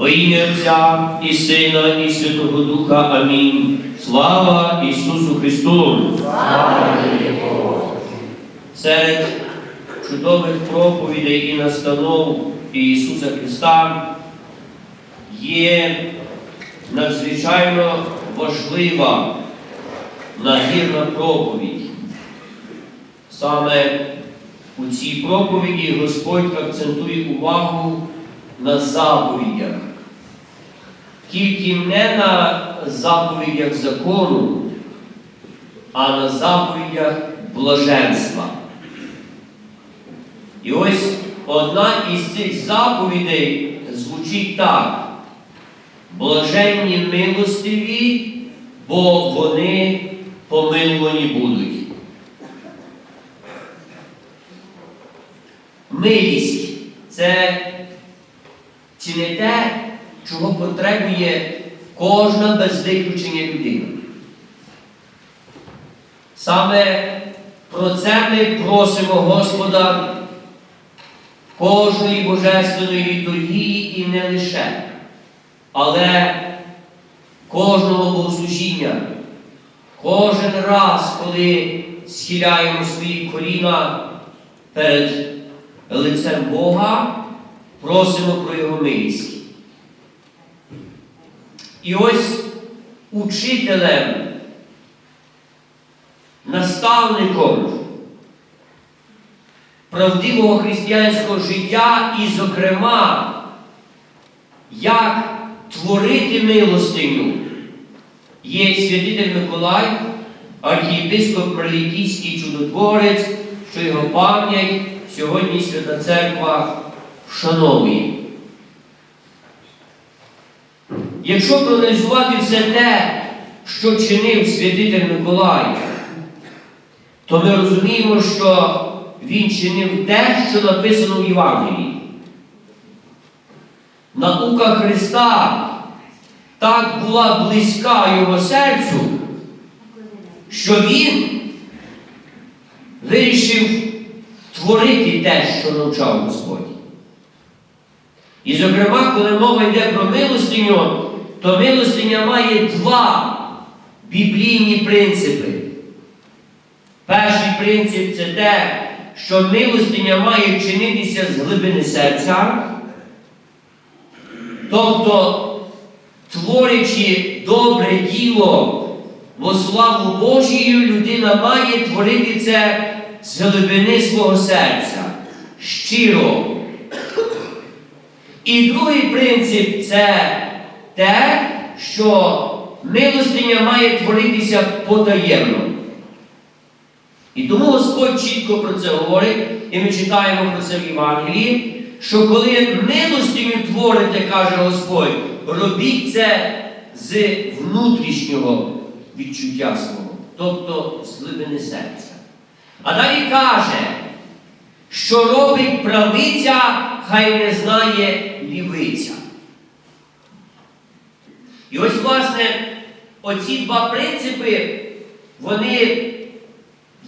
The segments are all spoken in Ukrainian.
Во ім'я Отця і Сина, і Святого Духа. Амінь. Слава Ісусу Христу! Серед чудових проповідей і настанов Ісуса Христа є надзвичайно важлива нагірна проповідь. Саме у цій проповіді Господь акцентує увагу на заповідях. Тільки не на заповідях закону, а на заповідях блаженства. І ось одна із цих заповідей звучить так. Блаженні милостиві, бо вони помилувані будуть. Милість це чи не те, чого потребує кожна без виключення людина. Саме про це ми просимо Господа кожної божественної літургії і не лише, але кожного богослужіння, кожен раз, коли схиляємо свої коліна перед лицем Бога, просимо про Його милість. І ось учителем, наставником правдивого християнського життя і, зокрема, як творити милостиню, є святитель Миколай, архієпископ Мерлікійський чудотворець, що його пам'ять сьогодні Свята Церква вшановує. Якщо проаналізувати все те, що чинив святитель Миколай, то ми розуміємо, що він чинив те, що написано в Євангелії. Наука Христа так була близька його серцю, що він вирішив творити те, що навчав Господь. І, зокрема, коли мова йде про милостиню, то милостиня має два біблійні принципи. Перший принцип це те, що милостиня має чинитися з глибини серця, тобто, творячи добре діло во славу Божію, людина має творити це з глибини свого серця, щиро. І другий принцип це те, що милостиня має творитися потаємно. І тому Господь чітко про це говорить, і ми читаємо про це в Євангелії, що коли милостиню творите, каже Господь, робіть це з внутрішнього відчуття свого, тобто з глибини серця. А далі каже, що робить правиця, хай не знає лівиця. І ось, власне, оці два принципи, вони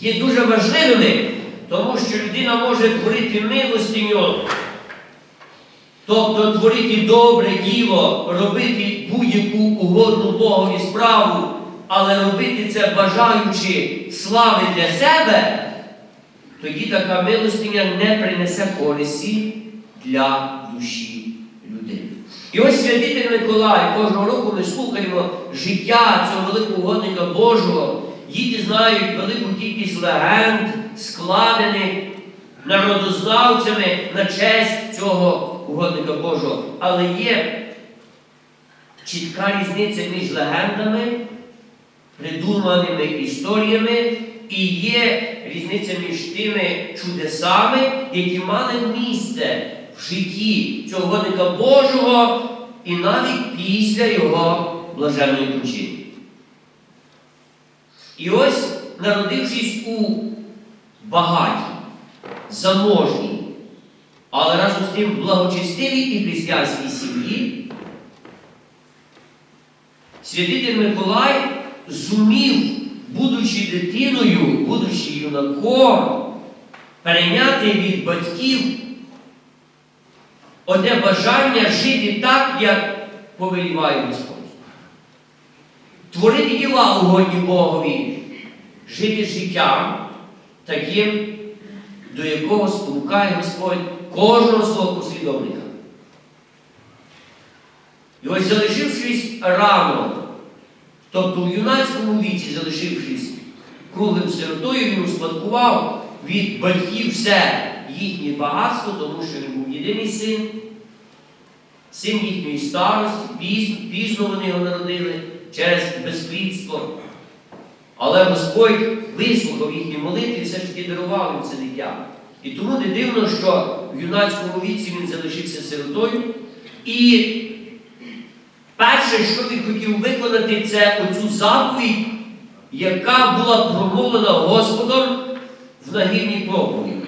є дуже важливими, тому що людина може творити милостиню, тобто творити добре діло, робити будь-яку угодну Богові справу, але робити це бажаючи слави для себе, тоді така милостиня не принесе користі для душі. І ось святитель Миколай, кожного року ми слухаємо життя цього великого угодника Божого. Діти знають велику кількість легенд, складених народознавцями на честь цього угодника Божого. Але є чітка різниця між легендами, придуманими історіями, і є різниця між тими чудесами, які мали місце житті цього угодника Божого і навіть після його блаженної кончини. І ось, народившись у багатій, заможній, але разом з тим благочестивій і християнській сім'ї, святитель Миколай зумів, будучи дитиною, будучи юнаком, перейняти від батьків одне бажання жити так, як повеліває Господь. Творити діла угодні Богові, жити життям таким, до якого спонукає Господь кожного свого послідовника. І ось залишившись рано, тобто в юнацькому віці, залишившись круглим сиротою, він успадкував від батьків все їхнє багатство, тому що він був єдиний син, син їхньої старості, пізно, пізно вони його народили через безплідство. Але Господь вислухав їхні молитви і все ж таки дарував їм це дитя. І тому не дивно, що в юнацькому віці він залишився сиротою. І перше, що він хотів виконати, це оцю заповідь, яка була промовлена Господом в нагірній проповіді.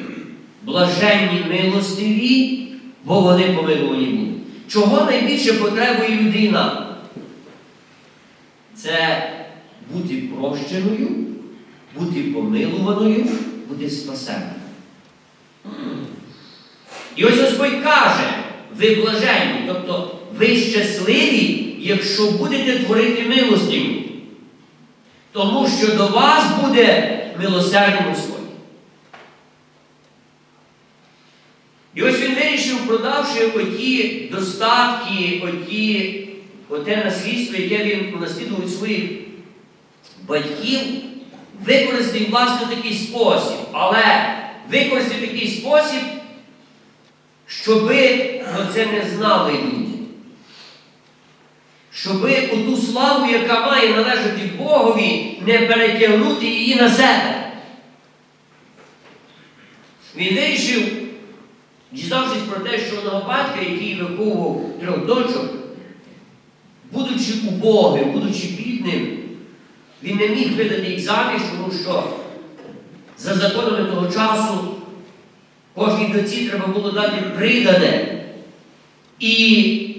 Блаженні милостиві, бо вони помилувані будуть. Чого найбільше потребує людина? Це бути прощеною, бути помилуваною, бути спасеною. І ось Господь каже, ви блаженні, тобто ви щасливі, якщо будете творити милостиві. Тому що до вас буде милосердний Господь. І ось він вирішив, продавши оті достатки, оті, оте наслідство, яке він унаслідував своїх батьків, використати власне такий спосіб. Але використати такий спосіб, щоби про це не знали люди. Щоби оту славу, яка має належати Богові, не перетягнути її на себе. Він вирішив, дізнавшись про те, що одного батька, який виховував трьох дочок, будучи убогим, будучи бідним, він не міг видати їх заміж, тому що за законами того часу кожній доці треба було дати придане. І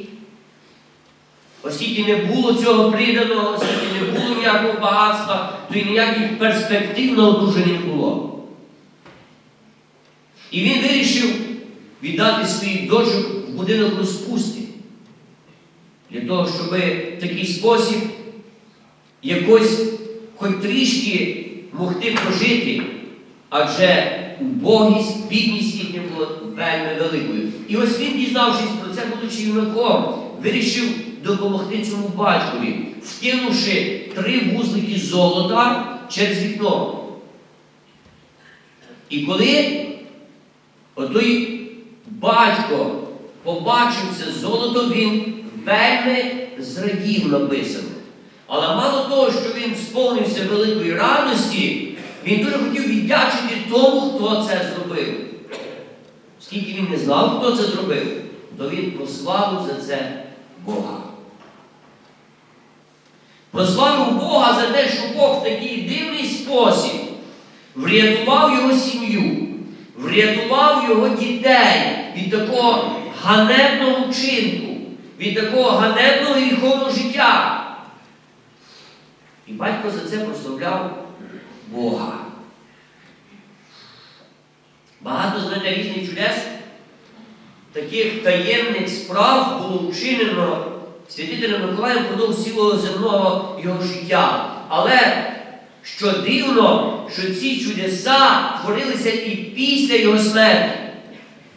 оскільки не було цього приданого, оскільки не було ніякого багатства, то і ніяких перспектив на не було. І він вирішив віддати своїх дочок в будинок розпусти, для того, щоб в такий спосіб якось хоч трішки могти прожити, адже убогість, бідність їхня була вельми великою. І ось він, дізнавшись про це, будучи юнаком, вирішив допомогти цьому батькові, вкинувши три вузлики золота через вікно. І коли отой батько побачив це золото, він вельми зрадів написано. Але мало того, що він сповнився великої радості, він дуже хотів віддячити тому, хто це зробив. Оскільки він не знав, хто це зробив, то він прославив за це Бога. Прославив Бога за те, що Бог в такий дивний спосіб врятував його сім'ю, врятував його дітей від такого ганебного вчинку, від такого ганебного гріховного життя. І батько за це прославляв Бога. Багато знаєте різних чудес, таких таємних справ було вчинено святителем Миколаєм впродовж цілого земного його життя. Але що дивно, що ці чудеса творилися і після його смерті.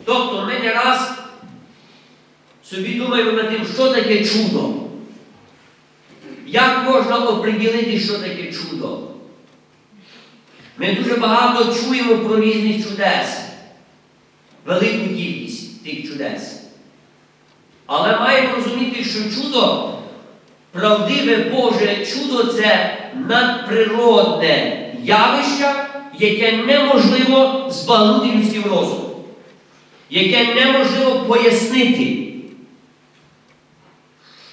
Тобто ми не раз собі думаємо над тим, що таке чудо. Як можна оприділити, що таке чудо? Ми дуже багато чуємо про різних чудес, велику кількість тих чудес. Але маємо розуміти, що чудо, правдиве Боже чудо це надприродне явище, яке неможливо збагнути людським розумом, яке неможливо пояснити.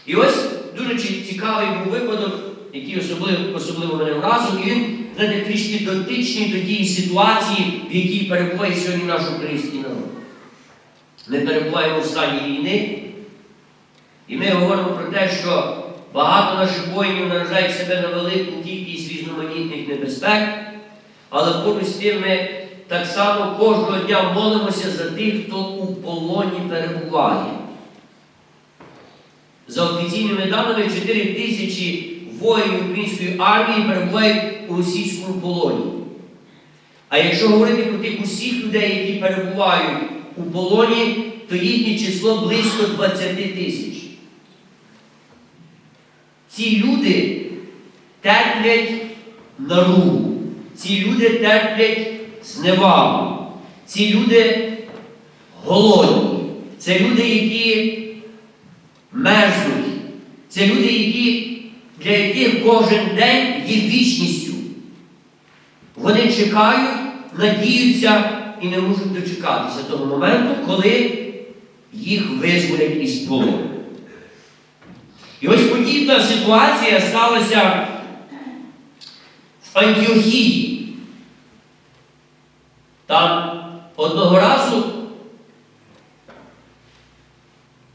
І ось дуже цікавий був випадок, який особливо, особливо мене вразив, і він знаєте, трішки дотичний до тієї ситуації, в якій перебуває сьогодні наш український народ. Ми перебуваємо в стані війни, і ми говоримо про те, що багато наших воїнів наражають себе на велику кількість різноманітних небезпек, але поруч з тим ми так само кожного дня молимося за тих, хто у полоні перебуває. За офіційними даними, 4 тисячі воїнів української армії перебувають у російському полоні. А якщо говорити про тих усіх людей, які перебувають у полоні, то їхнє число близько 20 тисяч. Ці люди терплять наругу, ці люди терплять зневагу, ці люди голодні, це люди, які мерзнуть, це люди, які, для яких кожен день є вічністю. Вони чекають, надіються і не можуть дочекатися того моменту, коли їх визволять із полону. І ось подібна ситуація сталася в Антіохії. Там одного разу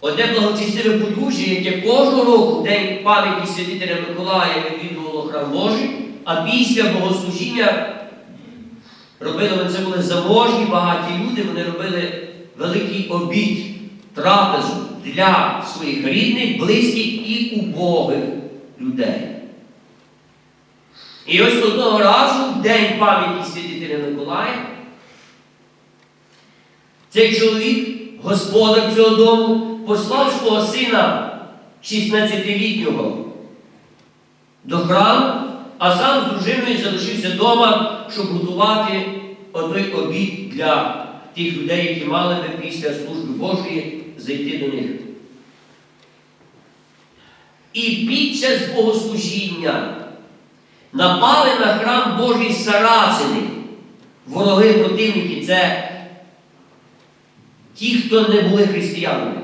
одне благочестиве подружжя, яке кожного року День пам'яті святителя Миколая відвідувало храм Божий, а після богослужіння робили це були заможні, багаті люди, вони робили великий обід, трапезу для своїх рідних, близьких і убогих людей. І ось одного разу, в день пам'яті святителя Миколая, цей чоловік, господар цього дому, послав свого сина 16-літнього до храму, а сам з дружиною залишився вдома, щоб готувати отой обід для тих людей, які мали би після служби Божої зайти до них. І під час богослужіння напали на храм Божий сарацини, вороги противники, це ті, хто не були християнами.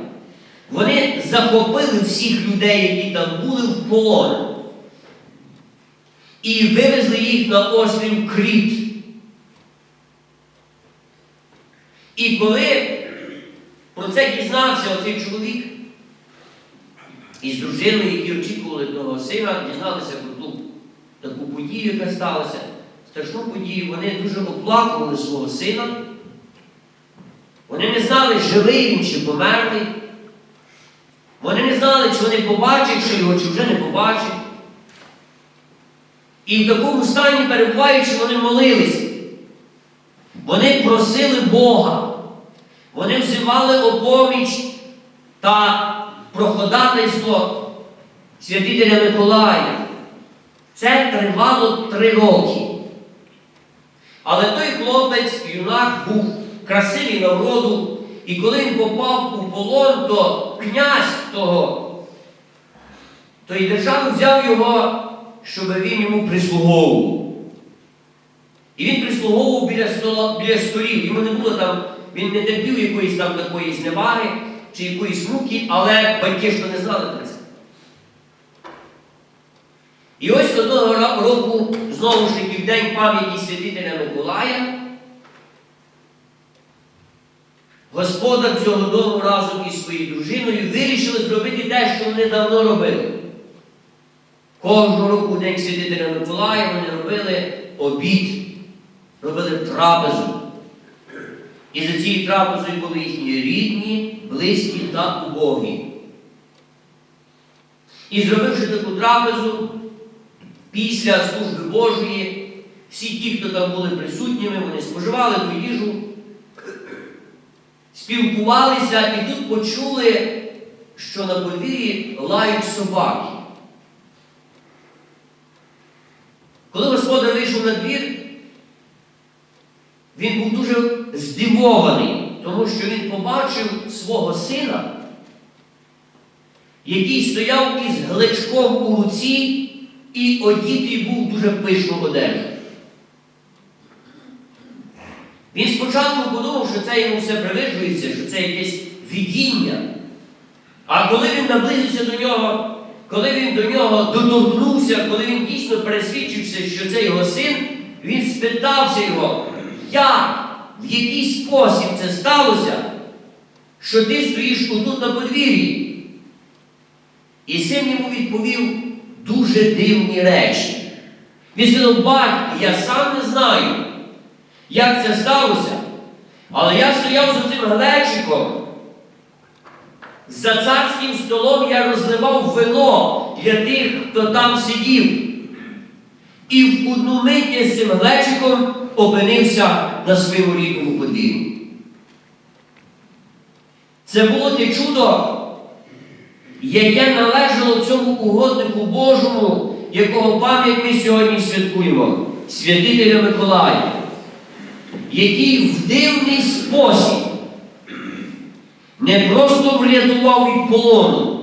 Вони захопили всіх людей, які там були в полон, і вивезли їх на острів Кріт. І коли про це дізнався оцей чоловік із дружиною, які очікували того сина, дізналися про ту таку подію, яка сталася, страшну подію, вони дуже оплакували свого сина. Вони не знали, живий він чи померлий. Вони не знали, чи вони побачать, що його, чи вже не побачать. І в такому стані, перебуваючи, вони молилися. Вони просили Бога. Вони взивали опоміч та проходательство святителя Миколая. Це тривало три роки. Але той хлопець, юнак, був красивий на вроду, і коли він попав у полон, то князь того, тої держави взяв його, щоб він йому прислуговував. І він прислуговував біля, стола, біля столів. Йому не було там, він не терпів якоїсь там такої зневаги чи якоїсь муки, але батьки ж не знали про це. І ось одного року, знову ж таки, в День пам'яті святителя Миколая, господар цього дому разом із своєю дружиною вирішили зробити те, що вони давно робили. Кожного року в День святителя Миколая вони робили обід, робили трапезу. І за цією трапезою були їхні рідні, близькі та убогі. І зробивши таку трапезу, після служби Божої, всі ті, хто там були присутніми, вони споживали ту їжу, спілкувалися і тут почули, що на подвір'ї лають собаки. Коли господар вийшов на двір, він був дуже здивований, тому що він побачив свого сина, який стояв із глечком у руці і одітий був дуже пишну одежу. Він спочатку подумав, що це йому все привиджується, що це якесь видіння. А коли він наблизився до нього, коли він до нього доторкнувся, коли він дійсно пересвідчився, що це його син, він спитався його, як, в який спосіб це сталося, що ти стоїш отут на подвір'ї. І син йому відповів дуже дивні речі. Він сказав, батько, я сам не знаю. як це сталося. Але я стояв за цим глечиком. За царським столом я розливав вино для тих, хто там сидів. І в одну мить я з цим глечиком опинився на своєму рідному подвір'ю. Це було те чудо, яке належало цьому угоднику Божому, якого пам'ять ми сьогодні святкуємо, святителя Миколая, який в дивний спосіб не просто врятував від полону,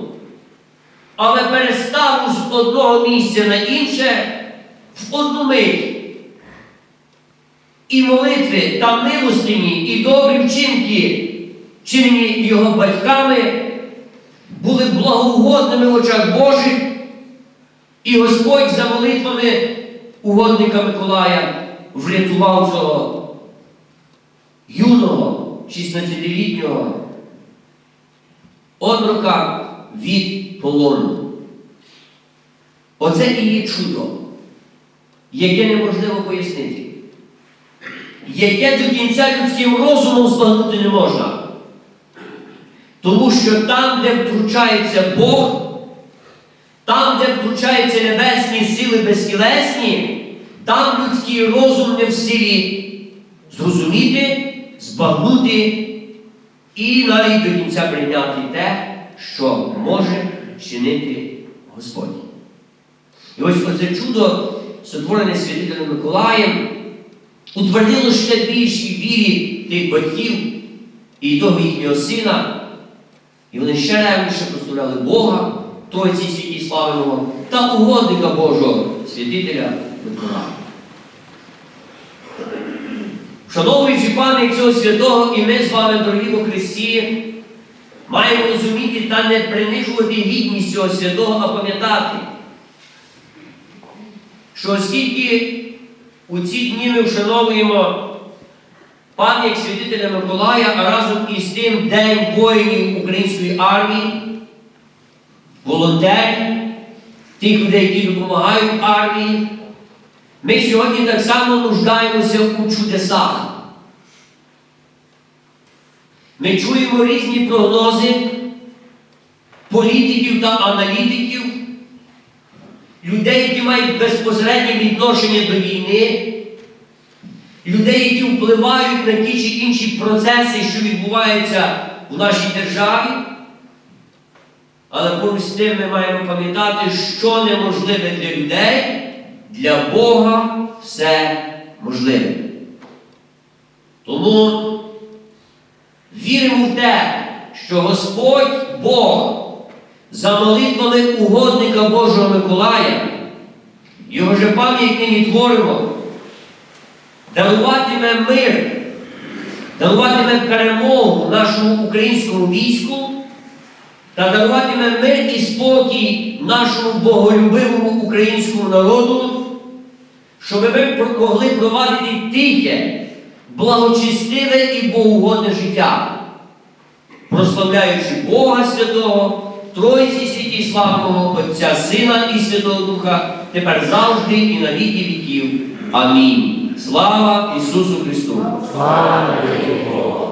але перестав з одного місця на інше в одну мить. І молитви та милостині, і добрі вчинки, чинені його батьками, були благоугодними в очах Божих, і Господь за молитвами угодника Миколая врятував цього юного, 16-літнього отрока від полону. Оце і є чудо, яке неможливо пояснити, яке до кінця людським розумом збагнути не можна. Тому що там, де втручається Бог, там, де втручаються небесні сили безкілесні, там людський розум не в силі зрозуміти, збагнути і навіть до кінця прийняти те, що може чинити Господь. І ось оце чудо, сотворене святителем Миколаєм, утвердило ще більшій вірі тих батьків і того їхнього сина. І вони ще ревніше прославляли Бога, Тройці святі славиного та угодника Божого, святителя Миколая. Вшановуючи пам'ять цього святого, і ми з вами, дорогі у Христі, маємо розуміти та не принижувати гідність цього святого, а пам'ятати, що оскільки у ці дні ми вшановуємо пам'ять святителя Миколая, а разом із тим День воїнів української армії, волонтерів, тих людей, які допомагають армії, ми сьогодні так само нуждаємося у чудесах. Ми чуємо різні прогнози політиків та аналітиків, людей, які мають безпосереднє відношення до війни, людей, які впливають на ті чи інші процеси, що відбуваються у нашій державі. Але поруч з тим ми маємо пам'ятати, що неможливе для людей, для Бога все можливе. Тому віримо в те, що Господь Бог за молитвами угодника Божого Миколая, його же пам'ять творимо, даруватиме мир, даруватиме перемогу нашому українському війську та даруватиме мир і спокій нашому боголюбивому українському народу, щоб ми могли провадити тихе, благочестиве і богоугодне життя, прославляючи Бога Святого, Тройці святі славного Отця Сина і Святого Духа, тепер завжди і на віки віків. Амінь. Слава Ісусу Христу! Слава Богу!